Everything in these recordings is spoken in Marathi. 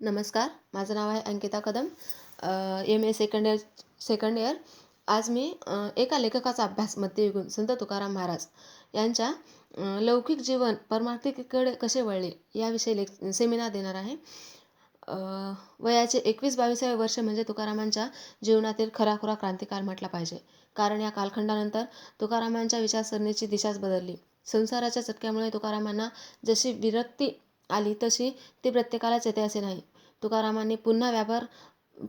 नमस्कार माझं नाव आहे Ankita Kadam. M A second year second year आज मी एका लेखकाचा अभ्यास मध्ययुगून संत तुकाराम महाराज यांच्या लौकिक जीवन परमार्थिकेकडे कसे वळले याविषयी लेख सेमिनार देणार आहे. वयाचे एकवीस बावीसावे वर्ष म्हणजे तुकारामांच्या जीवनातील खराखुरा क्रांतिकार म्हटला पाहिजे. कारण या कालखंडानंतर तुकारामांच्या विचारसरणीची दिशाच बदलली. संसाराच्या चटक्यामुळे तुकारामांना जशी विरक्ती आली तशी ती प्रत्येकालाच येते असे नाही. तुकारामांनी पुन्हा व्यापार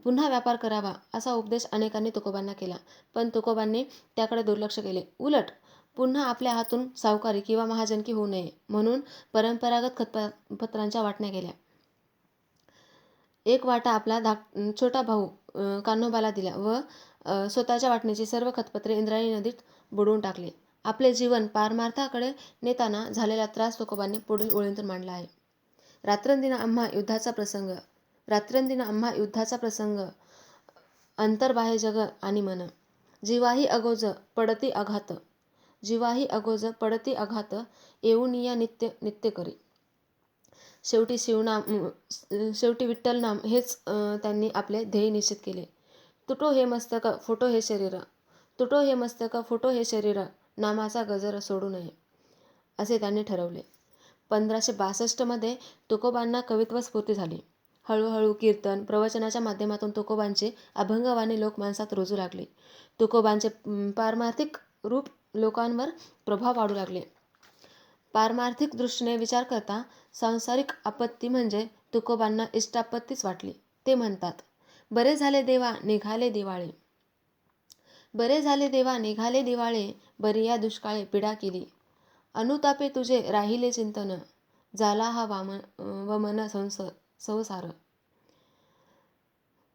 पुन्हा व्यापार करावा असा उपदेश अनेकांनी तुकोबांना केला. पण तुकोबांनी त्याकडे दुर्लक्ष केले. उलट पुन्हा आपल्या हातून सावकारी किंवा महाजनकी होऊ नये म्हणून परंपरागत खतप पत्रांच्या वाटण्या केल्या. एक वाटा आपला धाक छोटा भाऊ कान्होबाला दिला व स्वतःच्या वाटणीची सर्व खतपत्रे इंद्रायणी नदीत बुडवून टाकले. आपले जीवन पारमार्थाकडे नेताना झालेला त्रास तुकोबांनी पुढील ओळींतून मांडला आहे. रात्रंदिन आम्हा युद्धाचा प्रसंग रात्रंदिन आम्हा युद्धाचा प्रसंग अंतर्बाह्य जग आणि मन. जीवाही अगोज पडती आघात जीवाही अगोज पडती आघात येऊन या नित्य नित्य करी. शेवटी शिवनाम शेवटी विठ्ठल नाम हेच त्यांनी आपले ध्येय निश्चित केले. तुटो हे मस्तक फोटो हे शरीर. तुटो हे मस्तक फोटो हे शरीर नामाचा गजर सोडू नये असे त्यांनी ठरवले. पंधराशे बासष्टमध्ये तुकोबांना कवित्व स्फूर्ती झाली. हळूहळू कीर्तन प्रवचनाच्या माध्यमातून तुकोबांचे अभंगवाणी लोकमानसात रुजू लागले. तुकोबांचे पारमार्थिक रूप लोकांवर प्रभाव पाडू लागले. पारमार्थिक दृष्टीने विचार करता सांसारिक आपत्ती म्हणजे तुकोबांना इष्टापत्तीच वाटली. ते म्हणतात बरे झाले देवा निघाले दिवाळे. बरे झाले देवा निघाले दिवाळे. बरी या दुष्काळे पिडा केली. अनुतापे तुझे राहिले चिंतन. झाला हा वामन वमन संस संसार.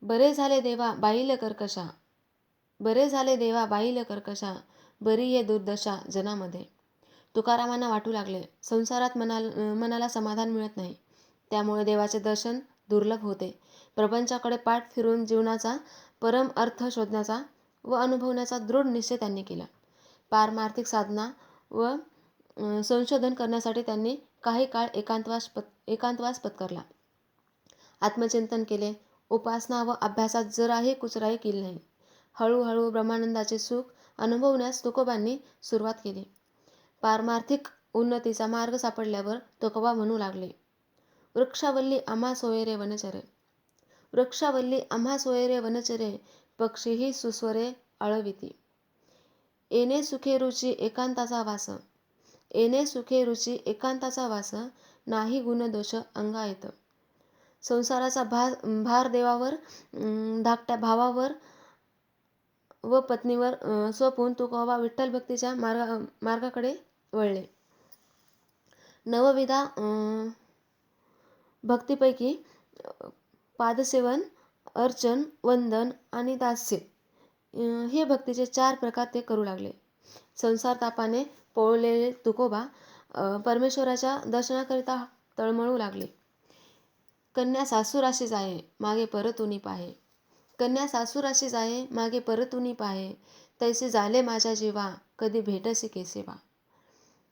बरे झाले देवा बाईल कर्कशा. बरे झाले देवा बाईल कर्कशा. बरी ये दुर्दशा जनामध्ये. तुकारामांना वाटू लागले. संसारात मना मनाला समाधान मिळत नाही. त्यामुळे देवाचे दर्शन दुर्लभ होते. प्रपंचाकडे पाठ फिरून जीवनाचा परम अर्थ शोधण्याचा व अनुभवण्याचा दृढ निश्चय त्यांनी केला. पारमार्थिक साधना व संशोधन करण्यासाठी त्यांनी काही काळ एकांतवास पत् एकांतवास पत्करला. आत्मचिंतन केले. उपासना व अभ्यासात जराही कुचराई केली नाही. हळूहळू ब्रह्मानंदाचे सुख अनुभवण्यास तुकोबांनी सुरुवात केली. पारमार्थिक उन्नतीचा मार्ग सापडल्यावर तुकोबा म्हणू लागले. वृक्षावल्ली आम्हा सोयरे वनचरे. वृक्षावल्ली आम्हा सोयरे वनचरे पक्षीही सुस्वरे अळविती येणे सुखे रुची एकांताचा वास. येणे सुखे रुची एकांताचा वास नाही गुणदोष अंगा येत संसाराचा भार भार देवावर धाकट्या भावावर व पत्नीवर सोपून तुकोबा विठ्ठल भक्तीच्या मार्गा मार्गाकडे वळले. नवविधा भक्तीपैकी पादसेवन अर्चन वंदन आणि दास्य हे भक्तीचे चार प्रकार ते करू लागले. संसार तापाने पोळलेले तुकोबा परमेश्वराच्या दर्शनाकरिता तळमळू लागले. कन्या सासूराशीच आहे मागे परतुनी पाहे. कन्या सासूराशीच आहे मागे परतुनी पाहे. तैसे झाले माझ्या जीवा कधी भेटसी केसेवा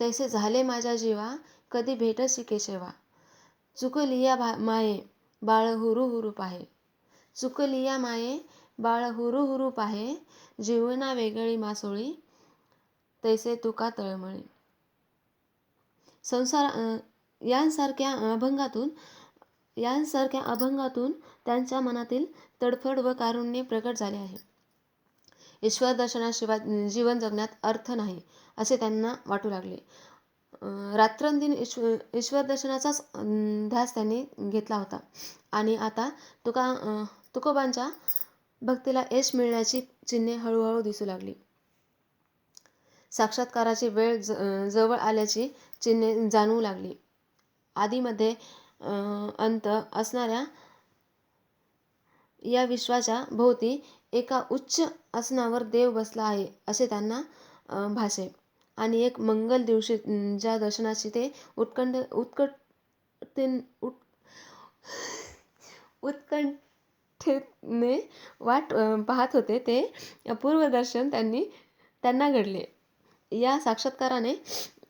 तैसे झाले माझ्या जीवा कधी भेटसी केसेवा चुकलिया भा माये बाळ हुरू हुरू पाहे. चुकलिया माये बाळ हुरू हुरू पाहे. जीवना वेगळी मासोळी तैसे तुका तळमळे. संसार यांसारख्या अभंगातून यांसारख्या अभंगातून त्यांच्या मनातील तडफड व कारुण्य प्रकट झाले आहे. ईश्वर दर्शनाशिवाय जीवन जगण्यात अर्थ नाही असे त्यांना वाटू लागले. रात्रंदिन ईश्वर ईश्वर दर्शनाचाच ध्यास त्यांनी घेतला होता. आणि आता तुका तुकोबांच्या भक्तीला यश मिळण्याची चिन्हे हळूहळू दिसू लागली. साक्षात्काराची वेळ ज जवळ आल्याची चिन्हे जाणवू लागली. आधीमध्ये अंत असणाऱ्या या विश्वाच्या भोवती एका उच्च आसनावर देव बसला आहे असे त्यांना भासे. आणि एक मंगल दिवशी ज्या दर्शनाची ते उत्कंठ उत्कट उट उत्कंठेने वाट पाहत होते ते पूर्वदर्शन त्यांनी त्यांना घडले. या साक्षात्काराने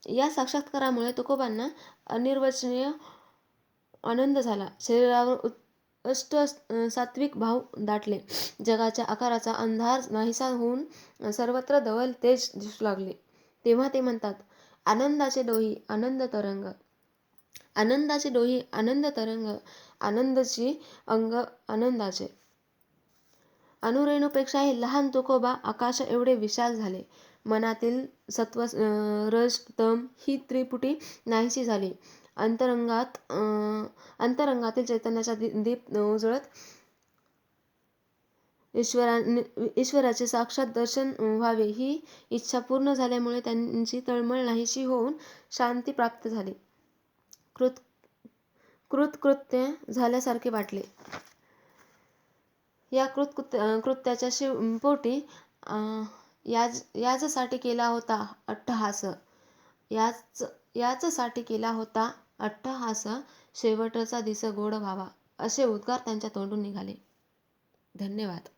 या साक्षात्कारामुळे तुकोबांना अनिर्वचनीय आनंद झाला. शरीरावर उत अष्ट सात्विक भाव दाटले. जगाच्या आकाराचा अंधार नाहीसा होऊन सर्वत्र धवल तेज दिसू लागले. तेव्हा ते म्हणतात आनंदाचे डोही आनंद तरंग. आनंदाचे डोही आनंद तरंग. आनंदाची अंग आनंदाचे. अनुरेणूपेक्षाही लहान तुकोबा आकाश एवढे विशाल झाले. मनातील सत्व रज तम ही त्रिपुटी नाहीशी झाली. अंतरंगात अंतरंगातील चैतन्याचा दीप उजळत ईश्वराने ईश्वराचे साक्षात दर्शन व्हावे ही इच्छा पूर्ण झाल्यामुळे त्यांची तळमळ नाहीशी होऊन शांती प्राप्त झाली. कृत कृतकृत्य झाल्यासारखे वाटले. या कृत कृत्याच्या शिव पोटी याज याचसाठी केला होता अट्टहास. याच याचसाठी केला होता अट्टहास. शेवटचा दिस गोड व्हावा असे उद्गार त्यांच्या तोंडून निघाले. धन्यवाद.